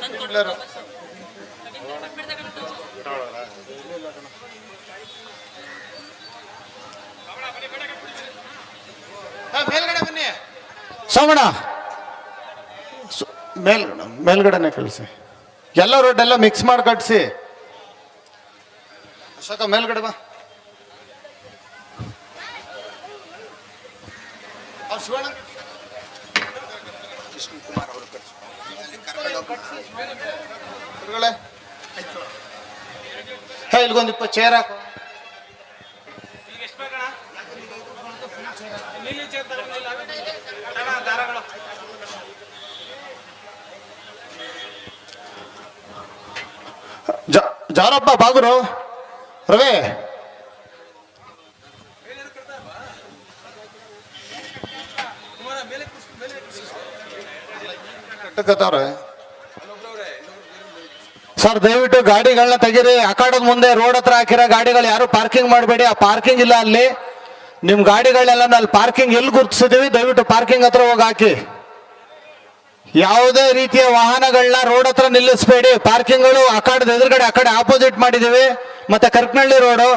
ತಂದು ಇಲ್ಲರು. ಮೇಲ್ಗಡೆ ಬನ್ನಿ. ಸೋಮಣ್ಣ. ಮೇಲ್ಗಡೆ ಮೇಲ್ಗಡೆನೆ ಕಳಿಸಿ. ಎಲ್ಲ ರೋಡ್ ಎಲ್ಲ ಮಿಕ್ಸ್ ಮಾಡಿ ಕಟ್ಸಿ. ಅಶೋಕ ಮೇಲ್ಗಡೆ ಬಾ. ಅವ್ರು ಶಿವಣ್ಣ ಅವರು ಹೇ ಇಲ್ಗೊಂದು ಇಪ್ಪ ಚೇರ್ ಹಾಕು. ಜಾರಪ್ಪ ಬಾಗುರು. ರವಿ. ಕಟ್ಟಕತ್ತವ್ರೆ ಸರ್, ದಯವಿಟ್ಟು ಗಾಡಿಗಳನ್ನ ತೆಗೀರಿ. ಅಕಾಡದ ಮುಂದೆ ರೋಡ್ ಹತ್ರ ಹಾಕಿರೋ ಗಾಡಿಗಳು ಯಾರು ಪಾರ್ಕಿಂಗ್ ಮಾಡಬೇಡಿ. ಆ ಪಾರ್ಕಿಂಗ್ ಇಲ್ಲ ಅಲ್ಲಿ. ನಿಮ್ ಗಾಡಿಗಳೆಲ್ಲ ಅಲ್ಲಿ ಪಾರ್ಕಿಂಗ್ ಎಲ್ಲಿ ಗುರುತಿಸಿದೀವಿ? ದಯವಿಟ್ಟು ಪಾರ್ಕಿಂಗ್ ಹತ್ರ ಹೋಗಿ ಹಾಕಿ. ಯಾವುದೇ ರೀತಿಯ ವಾಹನಗಳನ್ನ ರೋಡ್ ಹತ್ರ ನಿಲ್ಲಿಸಬೇಡಿ. ಪಾರ್ಕಿಂಗ್ಗಳು ಅಕಾಡದ ಎದುರುಗಡೆ, ಆ ಕಡೆ ಆಪೋಸಿಟ್ ಮಾಡಿದೀವಿ. ಮತ್ತೆ ಕರ್ಕನಹಳ್ಳಿ ರೋಡು,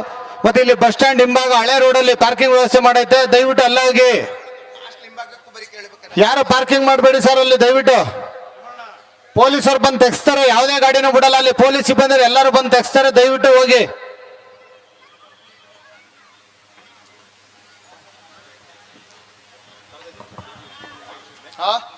ಮತ್ತೆ ಇಲ್ಲಿ ಬಸ್ ಸ್ಟ್ಯಾಂಡ್ ಹಿಂಭಾಗ ಹಳೆ ರೋಡಲ್ಲಿ ಪಾರ್ಕಿಂಗ್ ವ್ಯವಸ್ಥೆ ಮಾಡೈತೆ. ದಯವಿಟ್ಟು ಅಲ್ಲ ಹೋಗಿ. ಯಾರು ಪಾರ್ಕಿಂಗ್ ಮಾಡಬೇಡಿ ಸರ್ ಅಲ್ಲಿ, ದಯವಿಟ್ಟು. ಪೊಲೀಸರು ಬಂದು ತೆಗ್ಸ್ತಾರೆ, ಯಾವುದೇ ಗಾಡಿನೂ ಬಿಡಲ್ಲ. ಅಲ್ಲಿ ಪೊಲೀಸ್ ಸಿಬ್ಬಂದಿ ಎಲ್ಲರೂ ಬಂದು ತೆಗ್ಸ್ತಾರೆ, ದಯವಿಟ್ಟು ಹೋಗಿ. ಹಾ?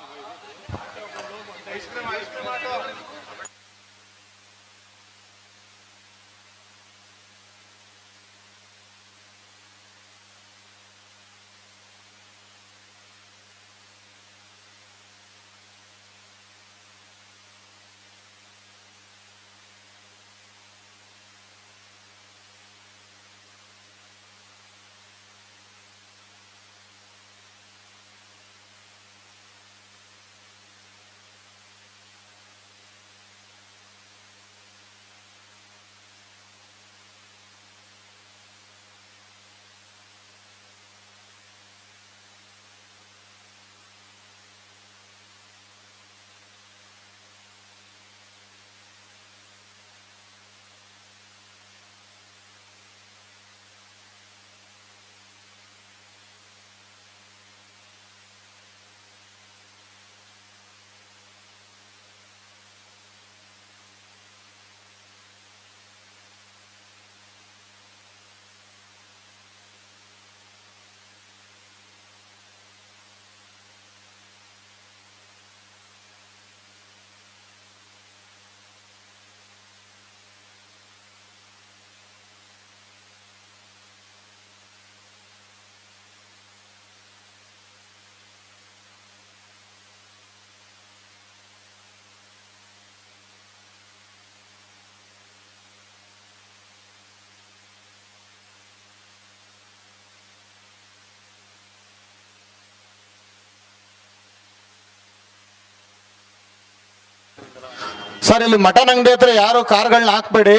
ಸರ್ ಇಲ್ಲಿ ಮಟನ್ ಅಂಗಡಿ ಹತ್ರ ಯಾರು ಕಾರ್ಗಳನ್ನ ಹಾಕ್ಬೇಡಿ.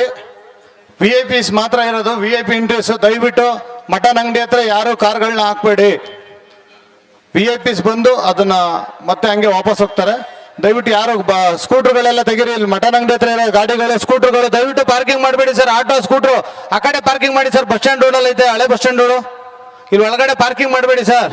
ವಿ ಐ ಪಿಸ್ ಮಾತ್ರ ಇರೋದು. ವಿ ಐ ಪಿ ಇಂಟ್ರೆಸ್ಟ್ ದಯವಿಟ್ಟು ಮಟನ್ ಅಂಗಡಿ ಹತ್ರ ಯಾರು ಕಾರ್ಗಳನ್ನ ಹಾಕ್ಬೇಡಿ. ವಿ ಐ ಪಿಸ್ ಬಂದು ಅದನ್ನ ಮತ್ತೆ ಹಂಗೆ ವಾಪಸ್ ಹೋಗ್ತಾರೆ. ದಯವಿಟ್ಟು ಯಾರು ಸ್ಕೂಟರ್ಗಳೆಲ್ಲ ತೆಗೀರಿ. ಇಲ್ಲಿ ಮಟನ್ ಅಂಗಡಿ ಹತ್ರ ಇರೋ ಗಾಡಿಗಳು, ಸ್ಕೂಟರ್ಗಳು. ದಯವಿಟ್ಟು ಪಾರ್ಕಿಂಗ್ ಮಾಡಬೇಡಿ ಸರ್. Auto, scooter. ಆ ಕಡೆ ಪಾರ್ಕಿಂಗ್ ಮಾಡಿ ಸರ್. ಬಸ್ ಸ್ಟ್ಯಾಂಡ್ ರೋಡಲ್ಲಿ ಇದೆ. ಹಳೆ ಬಸ್ ಸ್ಟ್ಯಾಂಡ್ ರೋಡು ಇಲ್ಲಿ ಒಳಗಡೆ ಪಾರ್ಕಿಂಗ್ ಮಾಡಬೇಡಿ ಸರ್.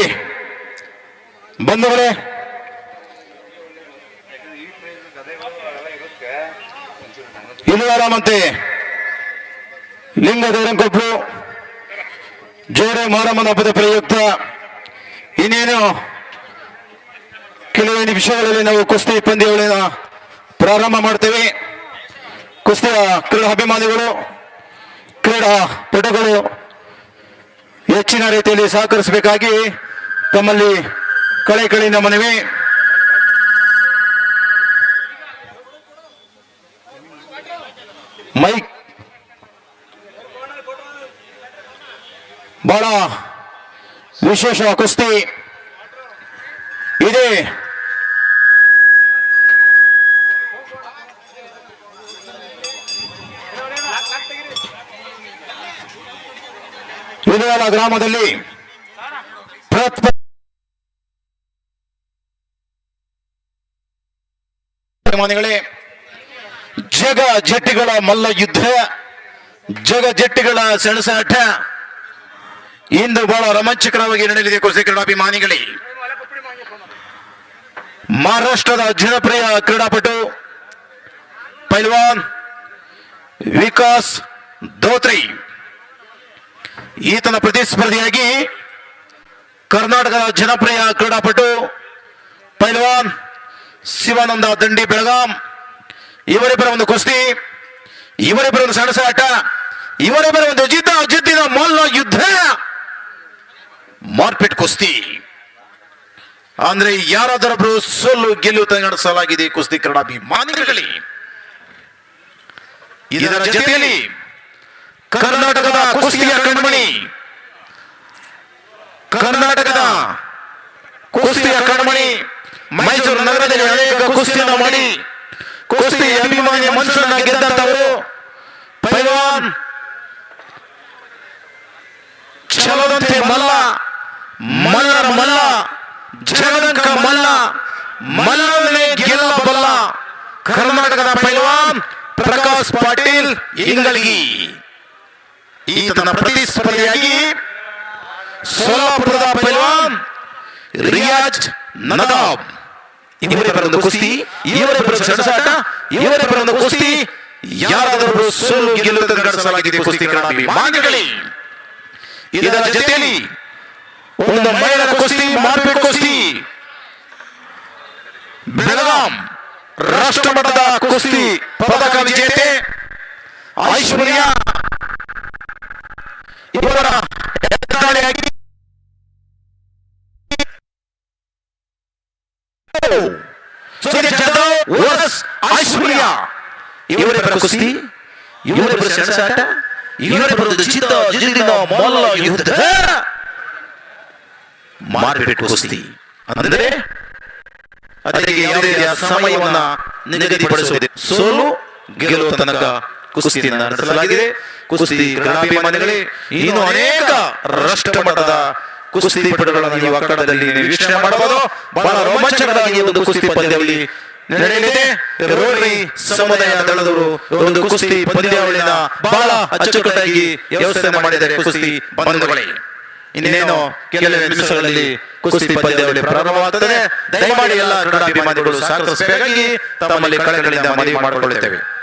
ಕುಸ್ತಿ ಬಂದವರೇ ಆರಾಮಂತೆ ಲಿಂಗ ದೇವರಂಕೊಪ್ಪು ಜೋರೆ ಮಾರಮ್ಮನ ಹಬ್ಬದ ಪ್ರಯುಕ್ತ, ಇನ್ನೇನು ಕೆಲವೇ ನಿಮಿಷಗಳಲ್ಲಿ ನಾವು ಕುಸ್ತಿ ಪಂದ್ಯಗಳನ್ನ ಪ್ರಾರಂಭ ಮಾಡ್ತೇವೆ. ಕುಸ್ತಿಯ ಕ್ರೀಡಾ ಅಭಿಮಾನಿಗಳು, ಕ್ರೀಡಾ ಪಟುಗಳು ಹೆಚ್ಚಿನ ರೀತಿಯಲ್ಲಿ ಸಹಕರಿಸಬೇಕಾಗಿ ತಮ್ಮಲ್ಲಿ ಕಳೆ ಕಳಿನ ಮನವಿ. ಮೈಕ್. ಬಹಳ ವಿಶೇಷ ಕುಸ್ತಿ. ಇದೆ. ವಿದಯಾಲ ಗ್ರಾಮದಲ್ಲಿ ಅಭಿಮಾನಿಗಳೇ, ಜಗ ಜಟ್ಟಿಗಳ ಮಲ್ಲ ಯುದ್ಧ ಜಗ ಜಟ್ಟಿಗಳ ಸೆಣಸಾಟ ಇಂದು ಬಹಳ ರೋಮಾಂಚಕರವಾಗಿ ನಡೆಯಲಿದೆ ಕುಸ್ತಿ ಕ್ರೀಡಾಭಿಮಾನಿಗಳೇ. ಮಹಾರಾಷ್ಟ್ರದ ಜನಪ್ರಿಯ ಕ್ರೀಡಾಪಟು, ಪೈಲ್ವಾನ್ ವಿಕಾಸ್ ಧೋತ್ರಿ. ಈತನ ಪ್ರತಿಸ್ಪರ್ಧಿಯಾಗಿ ಕರ್ನಾಟಕದ ಜನಪ್ರಿಯ ಕ್ರೀಡಾಪಟು ಪೈಲ್ವಾನ್ ಶಿವಾನಂದ ದಂಡಿ ಬೆಳಗಾಂ. ಇವರಿಬ್ಬರ ಒಂದು ಕುಸ್ತಿ ಇವರಿಬ್ಬರ ಒಂದು ಸಣಸಾಟ ಇವರಿಬ್ಬರ ಒಂದು ಜಿದ್ದ ಜಿದ್ದಿನ ಮಲ್ಲ ಯುದ್ಧ. ಮಾರ್ಪೆಟ್ ಕುಸ್ತಿ. ಅಂದ್ರೆ ಯಾರಾದರೊಬ್ಬರು ಸೋಲು ಗೆಲ್ಲು ನಡೆಸಲಾಗಿದೆ ಈ ಕುಸ್ತಿ ಕ್ರೀಡಾಭಿಮಾನಿಗಳಲ್ಲಿ ಇದರ ಜೊತೆಯಲ್ಲಿ ಕರ್ನಾಟಕದ ಕುಸ್ತಿಯ ಕಣ್ಮಣಿ. ಕರ್ನಾಟಕದ ಕುಸ್ತಿಯ ಕಣ್ಮಣಿ. ಮೈಸೂರು ನಗರದಲ್ಲಿ ಅನೇಕ ಕುಸ್ತಿಯನ್ನು ಮಾಡಿ, ಕುಸ್ತಿ ಅಭಿಮಾನಿ ಮನಸ್ಸನ್ನ ಗೆದ್ದಂತವರು ಪೈಲ್ವಾನ್. ಛಲದಂತೆ ಮಲ್ಲ, ಮಲ್ಲರ ಮಲ್ಲ, ಜಗದಂಕ ಮಲ್ಲ ಮಲ್ಲವನ್ನೇ ಗೆಲ್ಲಬಲ್ಲ ಕರ್ನಾಟಕದ ಪೈಲ್ವಾನ್ ಪ್ರಕಾಶ್ ಪಾಟೀಲ್ ಇಂಗಳಗಿ ಈತನ ಪ್ರತಿಸ್ಪರ್ಧಿಯಾಗಿ ಸೋಲಾಪುರದ ಪೈಲ್ವಾನ್ ರಿಯಾಜ್ ನದಾಬ್. ಇವರಿಬ್ಬರ ಒಂದು ಕುಸ್ತಿ ಇವರಿಬ್ಬರ ಸೆಣಸಾಟ ಇವರಿಬ್ಬರ ಒಂದು ಕುಸ್ತಿ, ಯಾರಾದರೂ ಸೋಲು ಗೆಲ್ಲುವುದು ನಡೆಸಲಾಗಿದೆ ಕುಸ್ತಿ ಕ್ರೀಡಾಭಿಮಾನಿಗಳೇ ಇದರ ಜೊತೆಯಲ್ಲಿ ಒಂದು ಮಹಿಳೆಯರ ಕುಸ್ತಿ, ಮಾರ್ಪೇಟ್ ಕುಸ್ತಿ, ಬೆಳಗಾಂ ರಾಷ್ಟ್ರ ಮಟ್ಟದ ಕುಸ್ತಿ ಪದಕ ವಿಜೇತೆ ಐಶ್ವರ್ಯ, ಇವರ ಎದುರಾಳಿಯಾಗಿ ಸೂರ್ಯ ಜಾಧವ್ ವರ್ಸಸ್ ಐಶ್ವರ್ಯ ಇವರಿಬ್ಬರ ಕುಸ್ತಿ ಇವರಿಬ್ಬರ ಸೆಣಸಾಟ ಇವರಿಬ್ಬರ ಚಿತ್ತ ಜಿದ್ದಿನ ಮಲ್ಲ ಯುದ್ಧ ಮಾರ್ಪೆಟ್ ಕುಸ್ತಿ ಅಂದರೆ ಅದಕ್ಕೆ ಯಾವುದೇ ರೀತಿಯ ಸಮಯವನ್ನ ನಿಗದಿಪಡಿಸುವುದೇ ಸೋಲು, ಗೆಲುವ ತನಕ ಕುಸ್ತಿಯನ್ನು ನಡೆಸಲಾಗಿದೆ. ಕುಸ್ತಿ, ಕ್ರೀಡಾಭಿಮಾನಿಗಳೇ, ಇನ್ನು ಅನೇಕ ರಾಷ್ಟ್ರ ಮಟ್ಟದ ಕುಸ್ತಿಪಟುಗಳನ್ನು ನೀವು ಅಕ್ಕಡದಲ್ಲಿ ವೀಕ್ಷಣೆ ಮಾಡಬಹುದು. ಬಹಳ ರೋಮಾಂಚಕರವಾಗಿ ಒಂದು ಕುಸ್ತಿ ಪಂದ್ಯಾವಳಿ ನಡೆಯಲಿದೆ. ರೋಟರಿ ಸಮುದಾಯ ದಳದವರು ಒಂದು ಕುಸ್ತಿ ಪಂದ್ಯಾವಳಿನ ಬಹಳ ಅಚ್ಚುಕಟ್ಟಾಗಿ ವ್ಯವಸ್ಥೆ ಮಾಡಿದ್ದಾರೆ ಕುಸ್ತಿ ಬಂಧುಗಳೇ. ಇನ್ನೇನು ಕೆಲವೇ ನಿಮಿಷಗಳಲ್ಲಿ ಕುಸ್ತಿ ಪಂದ್ಯಾವಳಿ ಪ್ರಾರಂಭವಾಗುತ್ತದೆ ದಯಮಾಡಿ ಎಲ್ಲ ಕ್ರೀಡಾಭಿಮಾನಿಗಳು ಸಾಕಷ್ಟು ತಮ್ಮಲ್ಲಿ ಕಳೆಗಳಿಂದ ಮನವಿ ಮಾಡಿಕೊಳ್ಳುತ್ತೇವೆ.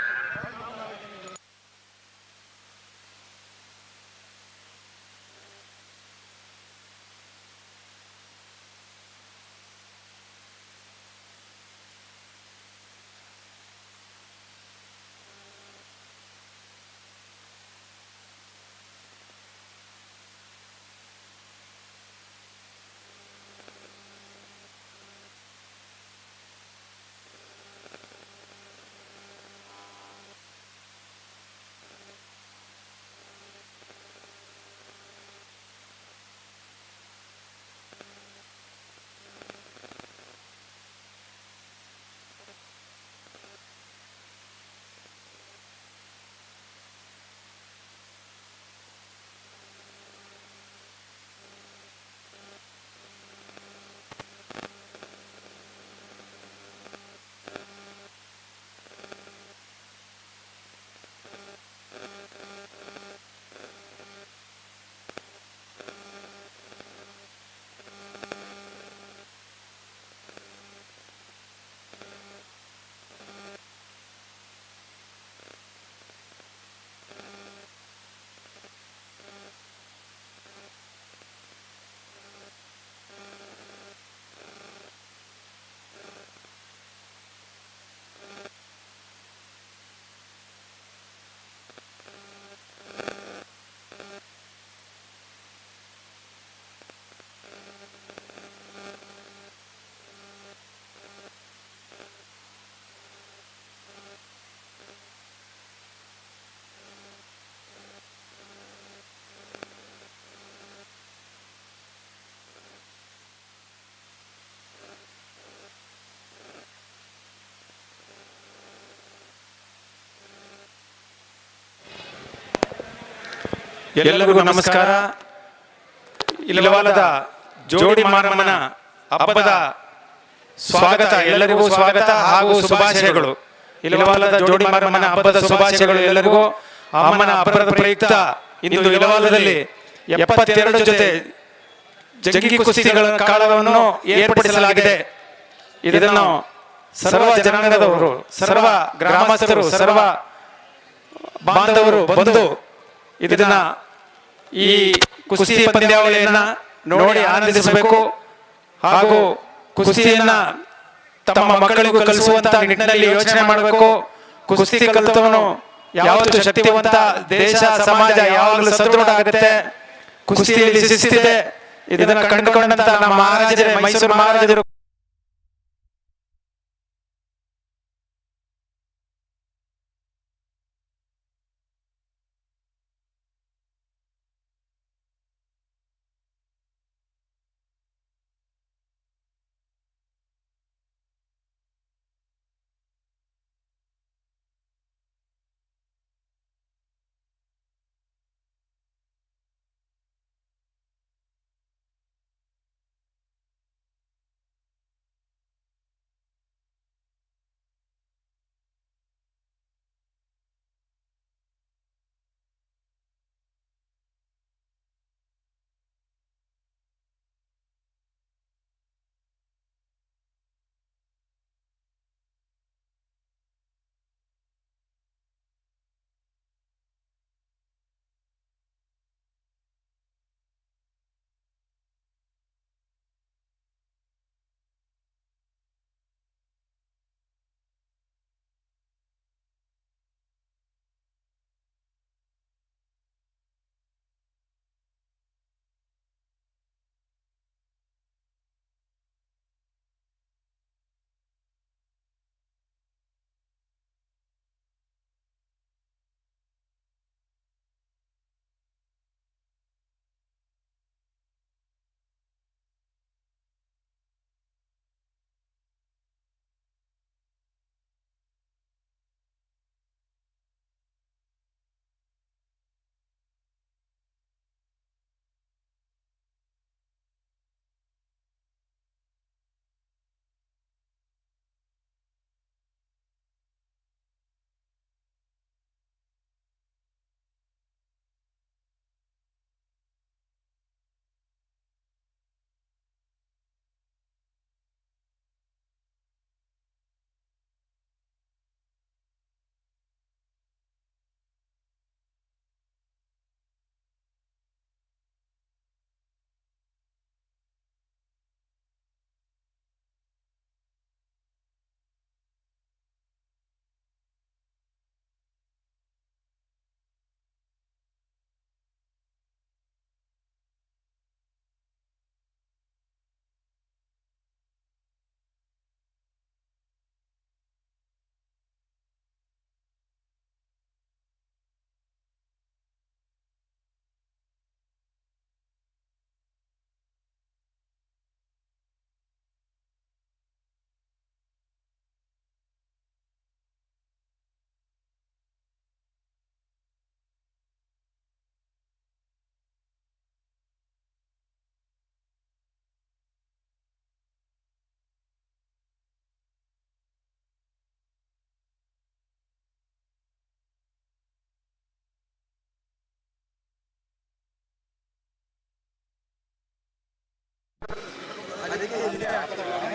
ಎಲ್ಲರಿಗೂ ನಮಸ್ಕಾರ. ಇಲವಾಲದ ಜೋಡಿ ಮಾರಮ್ಮನ ಹಬ್ಬದ ಸ್ವಾಗತ ಎಲ್ಲರಿಗೂ ಸ್ವಾಗತ ಹಾಗೂ ಶುಭಾಶಯಗಳು. ಇಲವಾಲದ ಜೋಡಿ ಮಾರಮ್ಮನ ಹಬ್ಬದ ಶುಭಾಶಯಗಳು ಎಲ್ಲರಿಗೂ. ಅಮ್ಮನ ಹಬ್ಬದ ಪ್ರಯುಕ್ತ ಇಂದು ಇಲವಾಲದಲ್ಲಿ ಎಪ್ಪತ್ತೆರಡು ಜೊತೆ ಜಗಿ ಕುಸ್ತಿಗಳ ಕಾಲವನ್ನು ಏರ್ಪಡಿಸಲಾಗಿದೆ. ಇದನ್ನು ಸರ್ವ ಜನಾಂಗದವರು ಸರ್ವ ಗ್ರಾಮಸ್ಥರು ಸರ್ವ ಬಾಂಧವರು ಬಂದು ಇದನ್ನ ಈ ಕುಸ್ತಿ ಪಂದ್ಯಾವಳಿಯನ್ನ ನೋಡಿ ಆನಂದಿಸಬೇಕು. ಹಾಗೂ ಕುಸ್ತಿಯನ್ನ ತಮ್ಮ ಮಕ್ಕಳಿಗೂ ಕಲಿಸುವಂತ ನಿಟ್ಟಿನಲ್ಲಿ ಯೋಚನೆ ಮಾಡಬೇಕು. ಕುಸ್ತಿ ಕಲಿತವನು ಯಾವತ್ತು ಶಕ್ತಿವಂತ ದೇಶ, ಸಮಾಜ ಯಾವಾಗಲೂ ಸದೃಢ ಆಗುತ್ತೆ. ಕುಸ್ತಿಯಲ್ಲಿ ಶಿಸ್ತಿದೆ ಇದನ್ನ ಕಂಡುಕೊಂಡಂತ ನಮ್ಮ ಮಹಾರಾಜರೇ, ಮೈಸೂರು ಮಹಾರಾಜರು Yeah.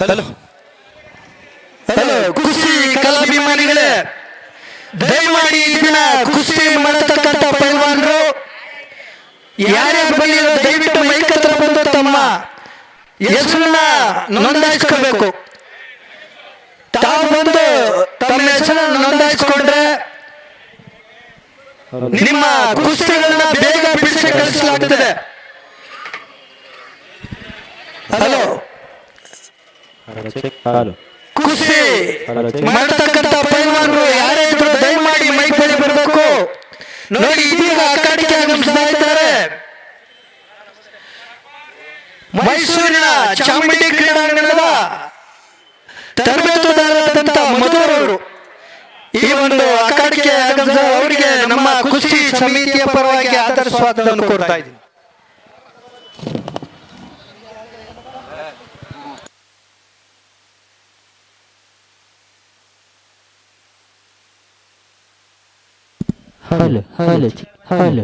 ಹಲೋ ಹಲೋ ಕುಸ್ತಿ ಕಲಾಭಿಮಾನಿಗಳೇ, ದಯಮಾಡಿ ಈ ದಿನ ಕುಸ್ತಿ ಮಾಡತಕ್ಕಂಥ ಪೈಲ್ವಾನರು, ಯಾರ್ಯಾರು ಬಂದಿರೋ ದಯವಿಟ್ಟು ಹತ್ರ ಬಂದು ತಮ್ಮ ಹೆಸರನ್ನ ನೋಂದಾಯಿಸ್ಕೋಬೇಕು. ತಾವು ಬಂದು ತಮ್ಮ ಹೆಸರನ್ನು ನೋಂದಾಯಿಸ್ಕೊಂಡ್ರೆ ನಿಮ್ಮ ಕುಸ್ತಿಗಳನ್ನ ಬೇಗ ಬಿಡಿಸಿ ಕಳಿಸಲಾಗ್ತದೆ. ಹಲೋ. ಹಾಲು ಕುಸ್ತಿ ಮಾಡ್ತಕ್ಕಂಥ ಪೈಲ್ವಾನರು ಯಾರೇ ಇದ್ರು ದಯಮಾಡಿ ಮೈಕ್ ಬಳಿ ಬರಬೇಕು. ನೋಡಿ ಇದೀಗ ಅಕಾಡಿಕೆ ಆಗಮಿಸ್ತಾ ಇದ್ದಾರೆ ಮೈಸೂರಿನ ಚಾಮುಂಡಿ ಕ್ರೀಡಾಂಗಣದ ತರಬೇತುದಾರರಾದಂಥ ಮಧುರವರು ಈ ಒಂದು ಅಕಾಡಿಕೆ ಆಗಮಿಸಿದ ಅವರಿಗೆ ನಮ್ಮ ಕುಸ್ತಿ ಸಮಿತಿಯ ಪರವಾಗಿ ಆದರ ಸ್ವಾಗತವನ್ನು ಕೋರ್ತಾ ಇದ್ದೀನಿ. ሀለ ሀለቲ ሀለ